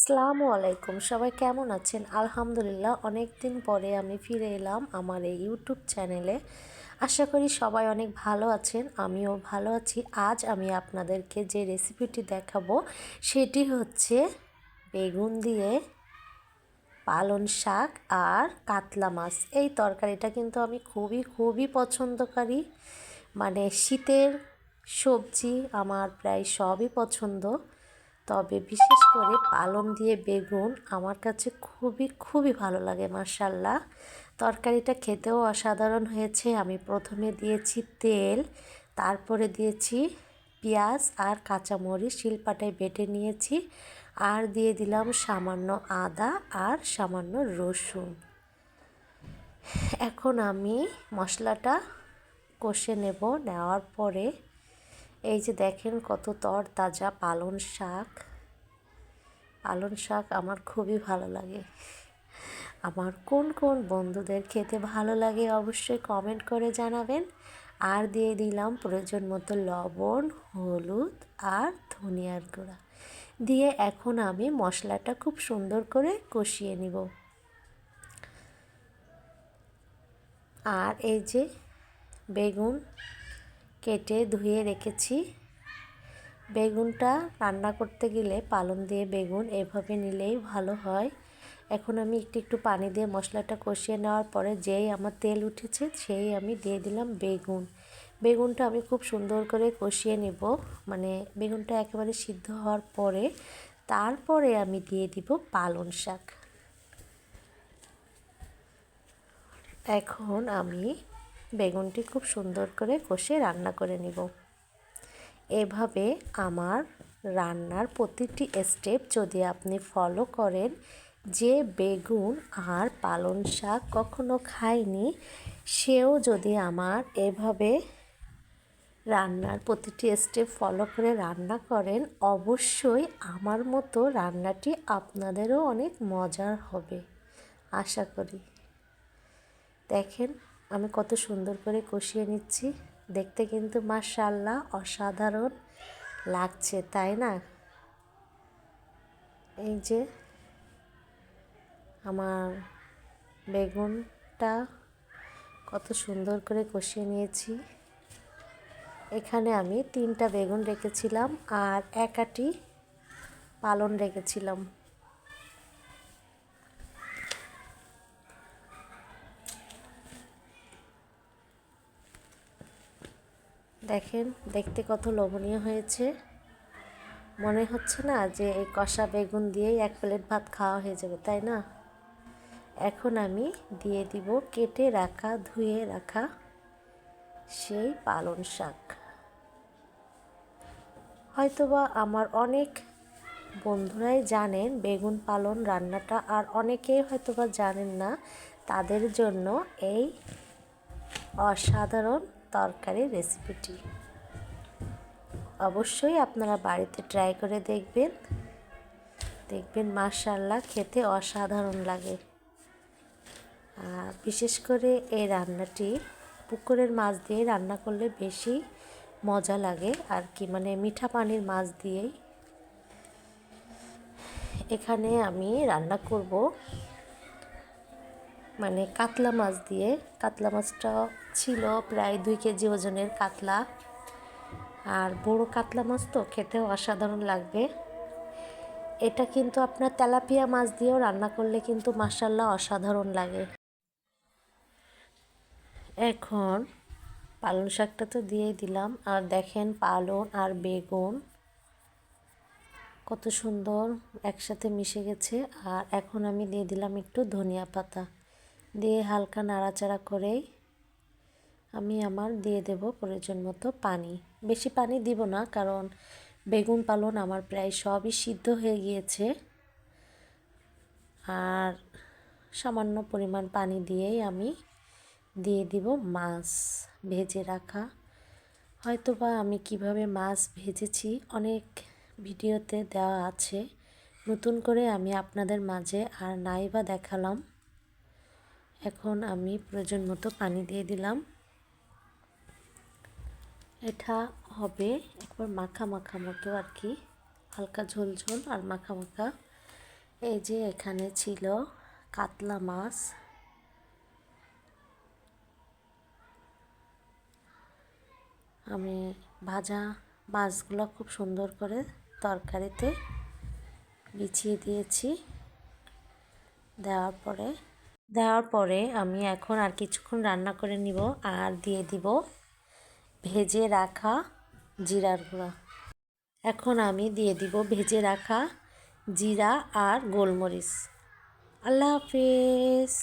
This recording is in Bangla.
আসসালামু আলাইকুম। সবাই কেমন আছেন? আলহামদুলিল্লাহ অনেক দিন পরে আমি ফিরে এলাম আমার এই ইউটিউব চ্যানেলে। আশা করি সবাই অনেক ভালো আছেন, আমিও ভালো আছি। আজ আমি আপনাদেরকে যে রেসিপিটি দেখাবো, সেটি হচ্ছে বেগুন দিয়ে পালন শাক আর কাতলা মাছ। এই তরকারিটা কিন্তু আমি খুবই খুবই পছন্দকারী মানে শীতের সবজি আমার প্রায় সবই পছন্দ। তবে বিশেষ করে পালং দিয়ে বেগুন আমার কাছে খুবই খুবই ভালো লাগে মার্শাল্লাহ তরকারিটা খেতেও অসাধারণ হয়েছে। আমি প্রথমে দিয়েছি তেল, তারপরে দিয়েছি পেঁয়াজ আর কাঁচামরিচ, শিলপাটায় বেটে নিয়েছি আর দিয়ে দিলাম সামান্য আদা আর সামান্য রসুন। এখন আমি মশলাটা কষে নেব, নেওয়ার পরে এই যে দেখেন কত তর তাজা পালন শাক। পালন শাক আমার খুবই ভালো লাগে। আমার কোন কোন বন্ধুদের খেতে ভালো লাগে অবশ্যই কমেন্ট করে জানাবেন। আর দিয়ে দিলাম প্রয়োজন মতো লবণ, হলুদ আর ধনিয়ার গুঁড়া। দিয়ে এখন আমি মশলাটা খুব সুন্দর করে কষিয়ে নিব। আর এই যে বেগুন কেটে ধুয়ে রেখেছি। বেগুনটা রান্না করতে গেলে পালং দিয়ে বেগুন এভাবে নিলেই ভালো হয়। এখন আমি একটু একটু পানি দিয়ে মশলাটা কষিয়ে নেওয়ার পরে যেই আমার তেল উঠেছে সেই আমি দিয়ে দিলাম বেগুন। বেগুনটা আমি খুব সুন্দর করে কষিয়ে নেব। মানে বেগুনটা একেবারে সিদ্ধ হওয়ার পরে তারপরে আমি দিয়ে দিব পালন শাক। এখন আমি বেগুনটি খুব সুন্দর করে কষে রান্না করে নিব। এভাবে আমার রান্নার প্রতিটি স্টেপ যদি আপনি ফলো করেন, যে বেগুন আর পালন শাক কখনো খায়নি সেও যদি আমার এভাবে রান্নার প্রতিটি স্টেপ ফলো করে রান্না করেন, অবশ্যই আমার মতো রান্নাটি আপনাদেরও অনেক মজার হবে। আশা করি। দেখেন আমি কত সুন্দর করে কষিয়ে নিচ্ছি। দেখতে কিন্তু মাশাল্লাহ অসাধারণ লাগছে, তাই না? এই যে আমার বেগুনটা কত সুন্দর করে কষিয়ে নিয়েছি। এখানে আমি তিনটা বেগুন রেখেছিলাম আর এক আটি পালন রেখেছিলাম। দেখেন, দেখতে কত লোভনীয় হয়েছে। মনে হচ্ছে না যে এই কষা বেগুন দিয়েই এক প্লেট ভাত খাওয়া হয়ে যাবে, তাই না? এখন আমি দিয়ে দিব কেটে রাখা, ধুয়ে রাখা সেই পালন শাক। হয়তোবা আমার অনেক বন্ধুরাই জানেন বেগুন পালন রান্নাটা, আর অনেকেই হয়তোবা জানেন না তাদের জন্য এই অসাধারণ তরকারি রেসিপিটি অবশ্যই আপনারা বাড়িতে ট্রাই করে দেখবেন। দেখবেন মাশাল্লাহ খেতে অসাধারণ লাগে। বিশেষ করে এই রান্নাটি পুকুরের মাছ দিয়ে রান্না করলে বেশি মজা লাগে আর কি মানে মিঠা পানির মাছ দিয়েই। এখানে আমি রান্না করব মানে কাতলা মাছ দিয়ে, কাতলা মাছটা ছিল প্রায় দুই কেজি ওজনের কাতলা। আর বড় কাতলা মাছ তো খেতেও অসাধারণ লাগবে। এটা কিন্তু আপনার তেলাপিয়া মাছ দিয়েও রান্না করলে কিন্তু মাসাল্লাহ অসাধারণ লাগে। এখন পালং শাকটা তো দিয়েই দিলাম। আর দেখেন পালন আর বেগুন কত সুন্দর একসাথে মিশে গেছে। আর এখন আমি দিয়ে দিলাম একটু ধনিয়া পাতা। দিয়ে হালকা নাড়াচাড়া করেই আমি আমার দিয়ে দেব প্রয়োজন মতো পানি। বেশি পানি দিব না, কারণ বেগুন পালন আমার প্রায় সবই সিদ্ধ হয়ে গিয়েছে। আর সামান্য পরিমাণ পানি দিয়েই আমি দিয়ে দিব মাছ ভেজে রাখা। হয়তো বা আমি কীভাবে মাছ ভেজেছি অনেক ভিডিওতে দেওয়া আছে। নতুন করে আমি আপনাদের মাঝে আর নাই বা দেখালাম। এখন আমি প্রয়োজন মতো পানি দিয়ে দিলাম। এটা হবে একবার মাখা মাখা মতো আর কি, হালকা ঝোল ঝোল আর মাখা মাখা। এই যে এখানে ছিল কাতলা মাছ। আমি ভাজা মাছগুলো খুব সুন্দর করে তরকারিতে বিছিয়ে দিয়েছি। দেওয়ার পরে দেওয়ার পরে আমি এখন আর কিছুক্ষণ রান্না করে নিব আর দিয়ে দিব ভেজে রাখা জিরার গুঁড়া। এখন আমি দিয়ে দিব ভেজে রাখা জিরা আর গোলমরিচ। আল্লাহ হাফিজ।